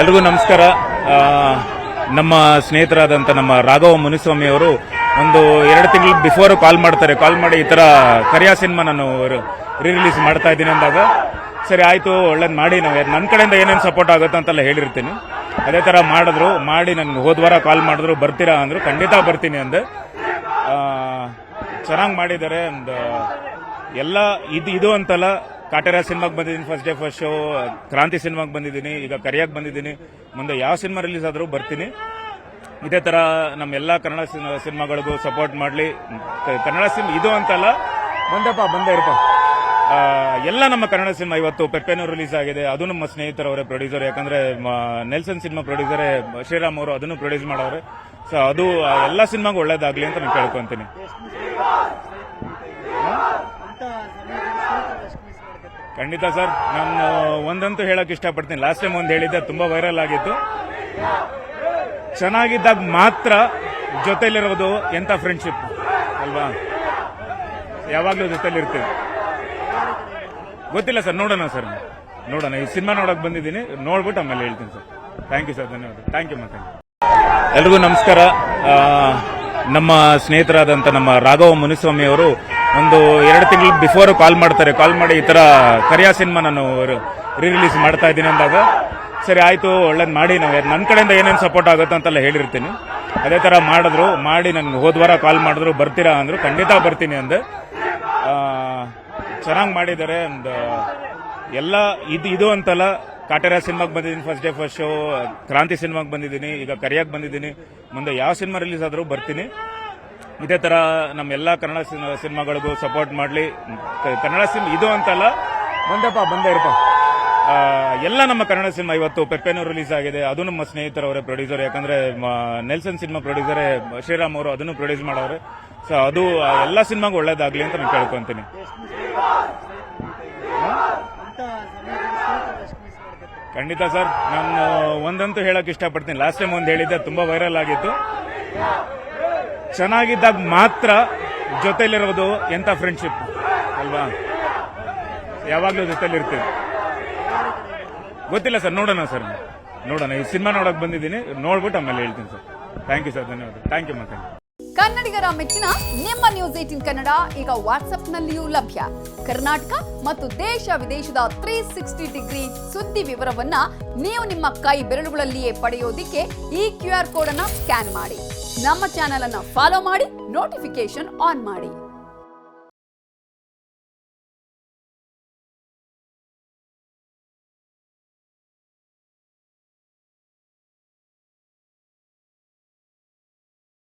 ಎಲ್ರಿಗೂ ನಮಸ್ಕಾರ. ನಮ್ಮ ಸ್ನೇಹಿತರಾದಂಥ ನಮ್ಮ ರಾಘವ ಮುನಿಸ್ವಾಮಿ ಅವರು ಒಂದು ಎರಡು ತಿಂಗಳು ಬಿಫೋರ್ ಕಾಲ್ ಮಾಡ್ತಾರೆ. ಕಾಲ್ ಮಾಡಿ ಈ ಥರ ಕರಿಯಾ ಸಿನಿಮಾ ನಾನು ರೀ ರಿಲೀಸ್ ಮಾಡ್ತಾ ಇದ್ದೀನಿ ಅಂದಾಗ, ಸರಿ ಆಯಿತು, ಒಳ್ಳೇದು ಮಾಡಿ, ನಾವು ನನ್ನ ಕಡೆಯಿಂದ ಏನೇನು ಸಪೋರ್ಟ್ ಆಗುತ್ತೆ ಅಂತೆಲ್ಲ ಹೇಳಿರ್ತೀನಿ. ಅದೇ ಥರ ಮಾಡಿದ್ರು, ಮಾಡಿ ನನಗೆ ಹೋದ್ವಾರ ಕಾಲ್ ಮಾಡಿದ್ರು, ಬರ್ತೀರಾ ಅಂದರು, ಖಂಡಿತ ಬರ್ತೀನಿ ಅಂದೆ. ಚೆನ್ನಾಗಿ ಮಾಡಿದ್ದಾರೆ ಒಂದು ಎಲ್ಲ, ಇದು ಇದು ಅಂತಲ್ಲ ಕಾಟೇರ ಸಿನಿಮಾಗೆ ಬಂದಿದ್ದೀನಿ ಫಸ್ಟ್ ಡೇ ಫಸ್ಟ್ ಶೋ ಕ್ರಾಂತಿ ಸಿನಿಮಾಗೆ ಬಂದಿದ್ದೀನಿ ಈಗ ಕರಿಯಾಗಿ ಬಂದಿದ್ದೀನಿ ಮುಂದೆ ಯಾವ ಸಿನಿಮಾ ರಿಲೀಸ್ ಆದರೂ ಬರ್ತೀನಿ ಇದೇ ಥರ ನಮ್ಮ ಎಲ್ಲ ಕನ್ನಡ ಸಿನ- ಸಿನಿಮಾಗಳಿಗೂ ಸಪೋರ್ಟ್ ಮಾಡಲಿ ಕನ್ನಡ ಸಿನಿಮಾ ಇದು ಅಂತಲ್ಲ ಬಂದಪ್ಪ ಬಂದೇ ಇರಪ್ಪ ಎಲ್ಲ ನಮ್ಮ ಕನ್ನಡ ಸಿನಿಮಾ ಇವತ್ತು ಪೆಪ್ಪೆನೂ ರಿಲೀಸ್ ಆಗಿದೆ ಅದು ನಮ್ಮ ಸ್ನೇಹಿತರವರೇ ಪ್ರೊಡ್ಯೂಸರ್ ಯಾಕಂದ್ರೆ ನೆಲ್ಸನ್ ಸಿನಿಮಾ ಪ್ರೊಡ್ಯೂಸರೇ ಶ್ರೀರಾಮ್ ಅವರು ಅದನ್ನು ಪ್ರೊಡ್ಯೂಸ್ ಮಾಡವ್ರೆ ಸೊ ಅದು ಎಲ್ಲ ಸಿನಿಮಾಗೂ ಒಳ್ಳೇದಾಗಲಿ ಅಂತ ನಾನು ಕೇಳ್ಕೊಂತೀನಿ ಖಂಡಿತ ಸರ್. ನಾನು ಒಂದಂತೂ ಹೇಳಕ್ ಇಷ್ಟಪಡ್ತೀನಿ. ಲಾಸ್ಟ್ ಟೈಮ್ ಒಂದು ಹೇಳಿದ್ದೆ ತುಂಬಾ ವೈರಲ್ ಆಗಿತ್ತು. ಚೆನ್ನಾಗಿದ್ದಾಗ ಮಾತ್ರ ಜೊತೆಲಿರೋದು ಎಂತ ಫ್ರೆಂಡ್ಶಿಪ್ ಅಲ್ವಾ? ಯಾವಾಗಲೂ ಜೊತೆಲಿರ್ತೀವಿ. ಗೊತ್ತಿಲ್ಲ ಸರ್, ನೋಡೋಣ ಸರ್. ನೋಡೋಣ. ಈ ಸಿನಿಮಾ ನೋಡಕ್ ಬಂದಿದ್ದೀನಿ. ನೋಡ್ಬಿಟ್ಟು ಆಮೇಲೆ ಹೇಳ್ತೀನಿ ಸರ್. ಥ್ಯಾಂಕ್ ಯು ಸರ್, ಧನ್ಯವಾದ. ಥ್ಯಾಂಕ್ ಯು ಮತ್ತೆ. ಎಲ್ರಿಗೂ ನಮಸ್ಕಾರ. ನಮ್ಮ ಸ್ನೇಹಿತರಾದಂಥ ನಮ್ಮ ರಾಘವ ಮುನಿಸ್ವಾಮಿ ಅವರು ಒಂದು ಎರಡು ತಿಂಗಳು ಬಿಫೋರ್ ಕಾಲ್ ಮಾಡ್ತಾರೆ. ಕಾಲ್ ಮಾಡಿ ಈ ಥರ ಕರಿಯಾ ಸಿನಿಮಾ ನಾನು ರೀ ರಿಲೀಸ್ ಮಾಡ್ತಾ ಇದ್ದೀನಿ ಅಂದಾಗ, ಸರಿ ಆಯಿತು, ಒಳ್ಳೇದು ಮಾಡಿ, ನಾವು ನನ್ನ ಕಡೆಯಿಂದ ಏನೇನು ಸಪೋರ್ಟ್ ಆಗುತ್ತೆ ಅಂತೆಲ್ಲ ಹೇಳಿರ್ತೀನಿ. ಅದೇ ಥರ ಮಾಡಿದ್ರು, ಮಾಡಿ ನನಗೆ ಹೋದ್ವಾರ ಕಾಲ್ ಮಾಡಿದ್ರು, ಬರ್ತೀರಾ ಅಂದರು, ಖಂಡಿತ ಬರ್ತೀನಿ ಅಂದೆ. ಚೆನ್ನಾಗಿ ಮಾಡಿದ್ದಾರೆ ಒಂದು ಎಲ್ಲ ಇದು ಇದು ಅಂತಲ್ಲ ಕಾಟೇರ ಸಿನಿಮಾಗೆ ಬಂದಿದ್ದೀನಿ ಫಸ್ಟ್ ಡೇ ಫಸ್ಟ್ ಶೋ ಕ್ರಾಂತಿ ಸಿನಿಮಾಗೆ ಬಂದಿದ್ದೀನಿ, ಈಗ ಕರಿಯಾಗಿ ಬಂದಿದ್ದೀನಿ. ಮುಂದೆ ಯಾವ ಸಿನಿಮಾ ರಿಲೀಸ್ ಆದರೂ ಬರ್ತೀನಿ. ಇದೇ ಥರ ನಮ್ಮ ಎಲ್ಲ ಕನ್ನಡ ಸಿನ- ಸಿನಿಮಾಗಳಿಗೂ ಸಪೋರ್ಟ್ ಮಾಡಲಿ. ಕನ್ನಡ ಸಿನಿಮಾ ಇದು ಅಂತಲ್ಲ. ಬಂದಪ್ಪ ಬಂದೇ ಇರಪ್ಪ. ಎಲ್ಲ ನಮ್ಮ ಕನ್ನಡ ಸಿನಿಮಾ ಇವತ್ತು ಪೆಪ್ಪೆನೂ ರಿಲೀಸ್ ಆಗಿದೆ. ಅದು ನಮ್ಮ ಸ್ನೇಹಿತರವರೇ ಪ್ರೊಡ್ಯೂಸರ್ ಯಾಕಂದ್ರೆ ನೆಲ್ಸನ್ ಸಿನಿಮಾ ಪ್ರೊಡ್ಯೂಸರ್ ಶ್ರೀರಾಮ್ ಅವರು ಅದನ್ನು ಪ್ರೊಡ್ಯೂಸ್ ಮಾಡವ್ರೆ. ಸೊ ಅದು ಎಲ್ಲ ಸಿನಿಮಾಗೂ ಒಳ್ಳೇದಾಗ್ಲಿ ಅಂತ ನಾನು ಕೇಳ್ಕೊಂತೀನಿ. ಖಂಡಿತ ಸರ್. ನಾನು ಒಂದಂತೂ ಹೇಳಕ್ ಇಷ್ಟಪಡ್ತೀನಿ. ಲಾಸ್ಟ್ ಟೈಮ್ ಒಂದು ಹೇಳಿದ್ದೆ ತುಂಬಾ ವೈರಲ್ ಆಗಿತ್ತು. ಚೆನ್ನಾಗಿದ್ದಾಗ ಮಾತ್ರ ಜೊತೆಲಿರೋದು ಎಂತ ಫ್ರೆಂಡ್ಶಿಪ್ ಅಲ್ವಾ? ಯಾವಾಗಲೂ ಜೊತೆಲಿರ್ತೀವಿ. ಗೊತ್ತಿಲ್ಲ ಸರ್, ನೋಡೋಣ ಸರ್. ನೋಡೋಣ, ಈ ಸಿನಿಮಾ ನೋಡಕ್ ಬಂದಿದ್ದೀನಿ. ನೋಡ್ಬಿಟ್ಟು ಆಮೇಲೆ ಹೇಳ್ತೀನಿ ಸರ್. ಥ್ಯಾಂಕ್ ಯು ಸರ್, ಧನ್ಯವಾದ. ಥ್ಯಾಂಕ್ ಯು ಮತ್ತೆ. ಕನ್ನಡಿಗರ ಮೆಚ್ಚಿನ ನಿಮ್ಮ ನ್ಯೂಸ್ ಏಟಿನ್ ಕನ್ನಡ ಈಗ ವಾಟ್ಸ್ಆಪ್ನಲ್ಲಿಯೂ ಲಭ್ಯ. ಕರ್ನಾಟಕ ಮತ್ತು ದೇಶ ವಿದೇಶದ ತ್ರೀ ಸಿಕ್ಸ್ಟಿ ಡಿಗ್ರಿ ಸುದ್ದಿ ವಿವರವನ್ನ ನೀವು ನಿಮ್ಮ ಕೈ ಬೆರಳುಗಳಲ್ಲಿಯೇ ಪಡೆಯೋದಿಕ್ಕೆ ಈ ಕ್ಯೂ ಆರ್ ಕೋಡ್ ಅನ್ನ ಸ್ಕ್ಯಾನ್ ಮಾಡಿ. ನಮ್ಮ ಚಾನೆಲ್ ಅನ್ನು ಫಾಲೋ ಮಾಡಿ ನೋಟಿಫಿಕೇಶನ್ ಆನ್ ಮಾಡಿ.